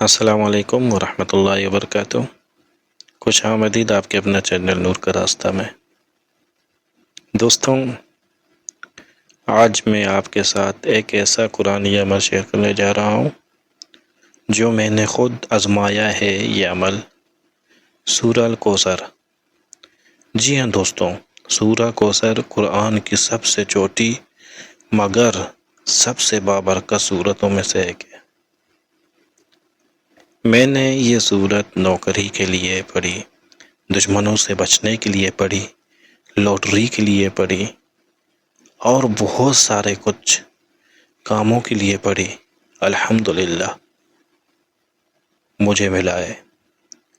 السلام علیکم ورحمۃ اللہ وبرکاتہ۔ خوش آمدید آپ کے اپنا چینل نور کا راستہ میں۔ دوستوں، آج میں آپ کے ساتھ ایک ایسا قرآن عمل شیئر کرنے جا رہا ہوں، جو میں نے خود آزمایا ہے یہ عمل سورہ الکوثر۔ جی ہاں دوستوں، سورہ کوثر قرآن کی سب سے چھوٹی مگر سب سے بابرکت صورتوں میں سے ایک ہے۔ میں نے یہ صورت نوکری کے لیے پڑھی، دشمنوں سے بچنے کے لیے پڑھی لوٹری کے لیے پڑھی، اور بہت سارے کچھ کاموں کے لیے پڑھی۔ الحمدللہ، مجھے ملا ہے۔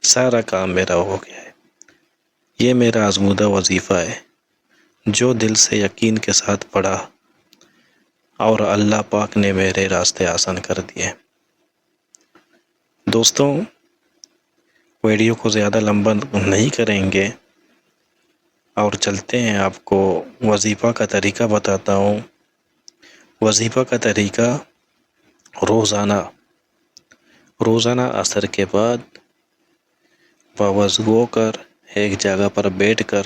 سارا کام میرا ہو گیا ہے۔ یہ میرا آزمودہ وظیفہ ہے۔ جو دل سے یقین کے ساتھ پڑھا، اور اللہ پاک نے میرے راستے آسان کر دیے۔ دوستوں ویڈیو کو زیادہ لمبا نہیں کریں گے۔ اور چلتے ہیں، آپ کو وظیفہ کا طریقہ بتاتا ہوں۔ وظیفہ کا طریقہ، روزانہ۔ روزانہ اثر کے بعد باوضو ہو کر ایک جگہ پر بیٹھ کر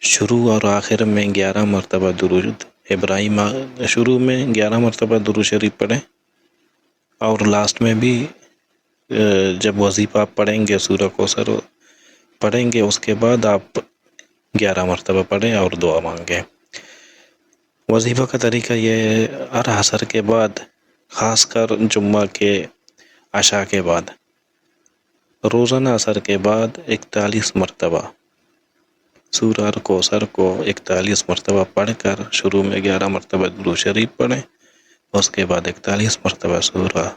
شروع اور آخر میں گیارہ مرتبہ درود۔ ابراہیم، شروع میں گیارہ مرتبہ درود شریف پڑھیں۔ اور لاسٹ میں بھی جب وظیفہ آپ پڑھیں گے، سورہ کو سر پڑھیں گے، اس کے بعد آپ گیارہ مرتبہ پڑھیں اور دعا مانگیں۔ وظیفہ کا طریقہ یہ ہے، ہر حسر کے بعد، خاص کر جمعہ کے عشاء کے بعد۔ روزانہ اثر کے بعد اکتالیس مرتبہ۔ سورہ کو سر کو اکتالیس مرتبہ پڑھ کر شروع میں گیارہ مرتبہ درو شریف پڑھیں۔ اس کے بعد اکتالیس مرتبہ سورہ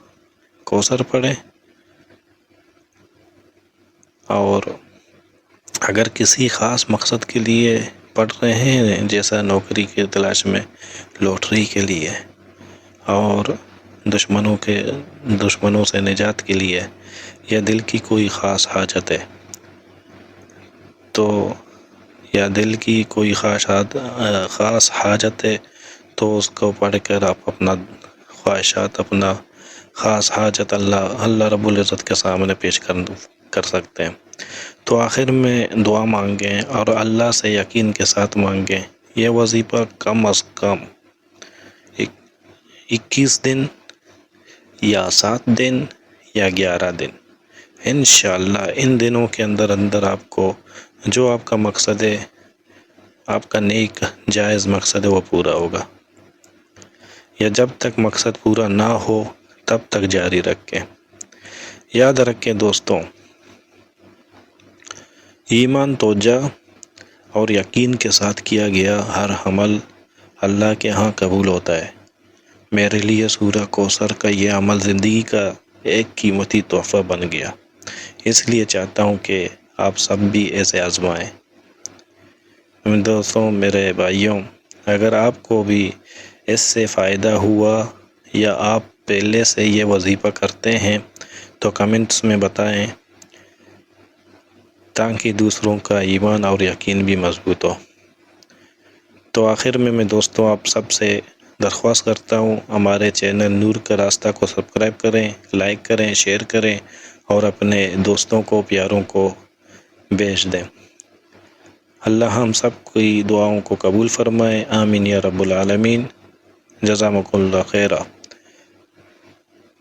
کوثر پڑھیں۔ اور اگر کسی خاص مقصد کے لیے پڑھ رہے ہیں، جیسا نوکری کے تلاش میں، لوٹری کے لیے، اور دشمنوں کے، دشمنوں سے نجات کے لیے یا دل کی کوئی خاص حاجت ہے، تو یا دل کی کوئی خاص خاص حاجت ہے تو اس کو پڑھ کر آپ اپنا خواہشات، اپنا خاص حاجت اللہ اللہ رب العزت کے سامنے پیش کر کر سکتے ہیں۔ تو آخر میں دعا مانگیں اور اللہ سے یقین کے ساتھ مانگیں۔ یہ وظیفہ کم از کم اکیس دن یا سات دن یا گیارہ دن۔ انشاءاللہ ان دنوں کے اندر اندر آپ کو جو آپ کا مقصد ہے، آپ کا نیک جائز مقصد ہے، وہ پورا ہوگا۔ یا جب تک مقصد پورا نہ ہو، تب تک جاری رکھیں۔ یاد رکھیں دوستوں، ایمان توجہ اور یقین کے ساتھ کیا گیا ہر حمل اللہ کے ہاں قبول ہوتا ہے۔ میرے لیے سورہ کوثر کا یہ عمل زندگی کا ایک قیمتی تحفہ بن گیا۔ اس لیے چاہتا ہوں کہ آپ سب بھی ایسے آزمائیں۔ دوستوں، میرے بھائیوں، اگر آپ کو بھی اس سے فائدہ ہوا یا آپ پہلے سے یہ وظیفہ کرتے ہیں تو کمنٹس میں بتائیں تاکہ دوسروں کا ایمان اور یقین بھی مضبوط ہو۔ تو آخر میں میں دوستوں آپ سب سے درخواست کرتا ہوں، ہمارے چینل نور کا راستہ کو سبسکرائب کریں، لائک کریں، شیئر کریں اور اپنے دوستوں کو، پیاروں کو بیچ دیں۔ اللہ ہم سب کی دعاؤں کو قبول فرمائے۔ آمین یا رب العالمین۔ جزامک اللہ خیرہ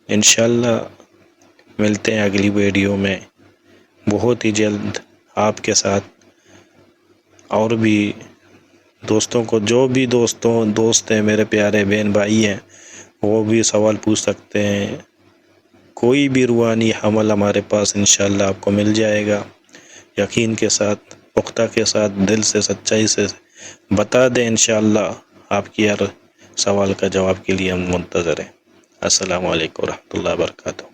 انشاءاللہ ملتے ہیں اگلی ویڈیو میں۔ بہت ہی جلد آپ کے ساتھ۔ اور بھی دوستوں کو جو بھی دوستوں، دوست ہیں، میرے پیارے بہن بھائی ہیں، وہ بھی سوال پوچھ سکتے ہیں۔ کوئی بھی روحانی حمل ہمارے پاس انشاءاللہ آپ کو مل جائے گا۔ یقین کے ساتھ، پختہ کے ساتھ، دل سے، سچائی سے بتا دیں انشاءاللہ آپ کی ہر سوال کا جواب کے لیے ہم منتظر ہیں۔ السلام علیکم ورحمۃ اللہ وبرکاتہ۔